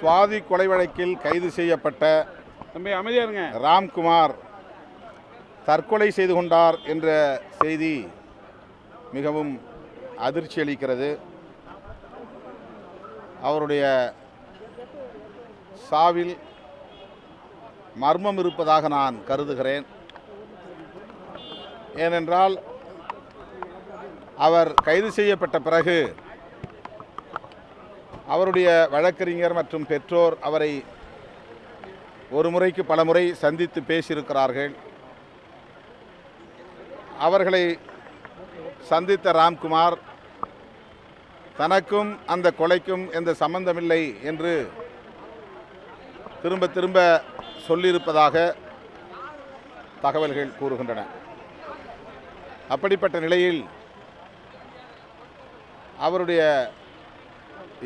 சுவாதி கொலை வழக்கில் கைது செய்யப்பட்ட தம்பி அமைதியா இருங்க. ராம்குமார் தற்கொலை செய்து கொண்டார் என்ற செய்தி மிகவும் அதிர்ச்சி அளிக்கிறது. அவருடைய சாவில் மர்மம் இருப்பதாக நான் கருதுகிறேன். ஏனென்றால் அவர் கைது செய்யப்பட்ட பிறகு அவருடைய வழக்கறிஞர் மற்றும் பெற்றோர் அவரை ஒரு முறைக்கு பல முறை சந்தித்து பேசியிருக்கிறார்கள். அவர்களை சந்தித்த ராம்குமார் தனக்கும் அந்த கொலைக்கும் எந்த சம்பந்தமில்லை என்று திரும்ப திரும்ப சொல்லியிருப்பதாக தகவல்கள் கூறுகின்றன. அப்படிப்பட்ட நிலையில் அவருடைய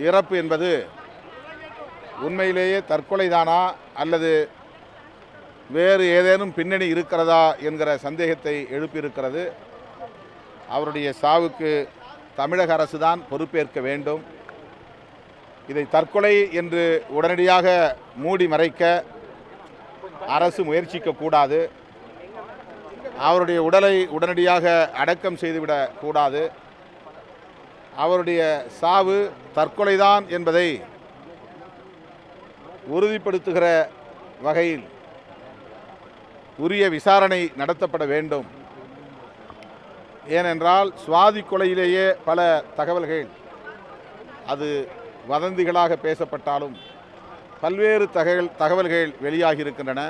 இறப்பு என்பது உண்மையிலேயே தற்கொலைதானா அல்லது வேறு ஏதேனும் பின்னணி இருக்கிறதா என்கிற சந்தேகத்தை எழுப்பியிருக்கிறது. அவருடைய சாவுக்கு தமிழக அரசு தான் பொறுப்பேற்க வேண்டும். இதை தற்கொலை என்று உடனடியாக மூடி மறைக்க அரசு முயற்சிக்க கூடாது. அவருடைய உடலை உடனடியாக அடக்கம் செய்துவிடக்கூடாது அவருடைய சாவு தற்கொலைதான் என்பதை உறுதிப்படுத்துகிற வகையில் உரிய விசாரணை நடத்தப்பட வேண்டும். ஏனென்றால் சுவாதி கொலையிலேயே பல தகவல்கள் அது வதந்திகளாக பேசப்பட்டாலும் பல்வேறு தகவல் தகவல்கள் வெளியாகியிருக்கின்றன.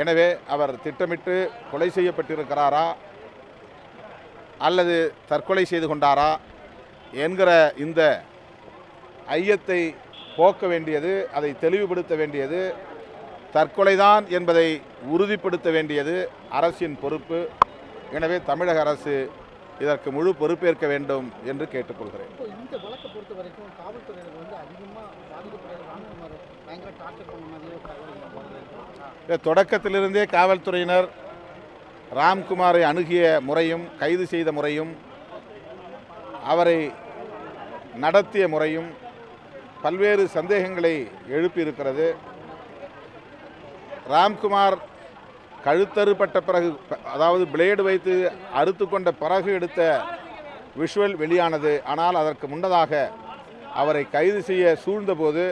எனவே அவர் திட்டமிட்டு கொலை செய்யப்பட்டிருக்கிறாரா அல்லது தற்கொலை செய்து கொண்டாரா என்கிற இந்த ஐயத்தை போக்க வேண்டியது அதை தெளிவுபடுத்த வேண்டியது தற்கொலைதான் என்பதை உறுதிப்படுத்த வேண்டியது அரசின் பொறுப்பு எனவே தமிழக அரசு இதற்கு முழு பொறுப்பேற்க வேண்டும் என்று கேட்டுக்கொள்கிறேன் வழக்கை பொறுத்த வரைக்கும் காவல்துறையினர் வந்து அதிகமாக. இந்த தொடக்கத்திலிருந்தே காவல்துறையினர் ராம்குமாரை அணுகிய முறையும் கைது செய்த முறையும் அவரை நடத்திய முறையும் பல்வேறு சந்தேகங்களை எழுப்பியிருக்கிறது. ராம்குமார் கழுத்தறுப்பட்ட பிறகு அதாவது பிளேடு வைத்து அறுத்து கொண்ட பிறகு எடுத்த விஷுவல் வெளியானது. ஆனால் அதற்கு முன்னதாக அவரை கைது செய்ய சூழ்ந்தபோது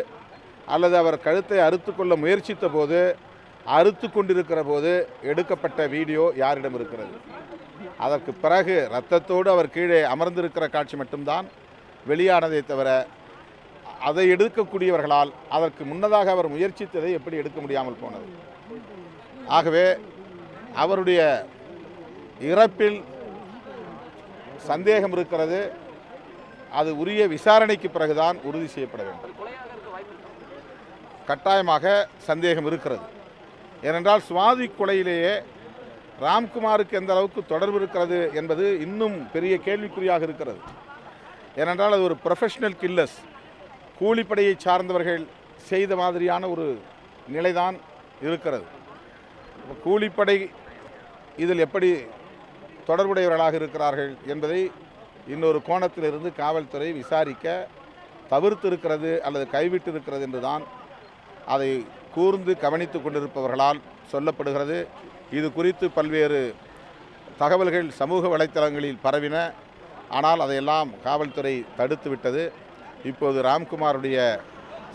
அல்லது அவர் கழுத்தை அறுத்து கொள்ள முயற்சித்த போது அறுத்து கொண்டிருக்கிற போது எடுக்கப்பட்ட வீடியோ யாரிடம் இருக்கிறது? அதற்கு பிறகு ரத்தத்தோடு அவர் கீழே அமர்ந்திருக்கிற காட்சி மட்டும்தான் வெளியானதை தவிர அதை எடுக்கக்கூடியவர்களால் அதற்கு முன்னதாக அவர் முயற்சித்ததை எப்படி எடுக்க முடியாமல் போனது? ஆகவே அவருடைய இறப்பில் சந்தேகம் இருக்கிறது. அது உரிய விசாரணைக்கு பிறகுதான் உறுதி செய்யப்பட வேண்டும். கட்டாயமாக சந்தேகம் இருக்கிறது. ஏனென்றால் சுவாதி கொலையிலேயே ராம்குமாருக்கு எந்த அளவுக்கு தொடர்பு இருக்கிறது என்பது இன்னும் பெரிய கேள்விக்குறியாக இருக்கிறது. ஏனென்றால் அது ஒரு ப்ரொஃபஷனல் கில்லர்ஸ் கூலிப்படையை சார்ந்தவர்கள் செய்த மாதிரியான ஒரு நிலைதான் இருக்கிறது. கூலிப்படை இதில் எப்படி தொடர்புடையவர்களாக இருக்கிறார்கள் என்பதை இன்னொரு கோணத்திலிருந்து காவல்துறை விசாரிக்க தவிர்த்து இருக்கிறது அல்லது கைவிட்டு இருக்கிறது என்றுதான் அதை கூர்ந்து கவனித்து கொண்டிருப்பவர்களால் சொல்லப்படுகிறது. இது குறித்து பல்வேறு தகவல்கள் சமூக வலைத்தளங்களில் பரவின. ஆனால் அதையெல்லாம் காவல்துறை தடுத்து விட்டது. இப்போது ராம்குமாருடைய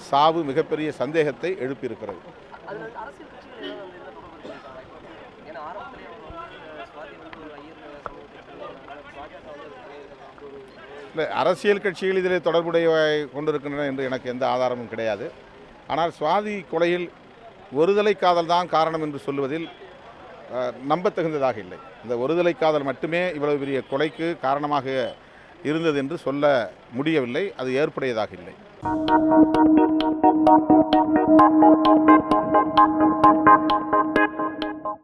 சாவு மிகப்பெரிய சந்தேகத்தை எழுப்பியிருக்கிறது. இல்லை அரசியல் கட்சிகள் இதில் தொடர்புடைய கொண்டிருக்கின்றன என்று எனக்கு எந்த ஆதாரமும் கிடையாது. ஆனால் சுவாதி கொலையில் ஒருதலை காதல் தான் காரணம் என்று சொல்லுவதில் நம்பத்தகுந்ததாக இல்லை. இந்த ஒருதலை காதல் மட்டுமே இவ்வளவு பெரிய கொலைக்கு காரணமாக இருந்தது என்று சொல்ல முடியவில்லை. அது ஏற்புடையதாக இல்லை.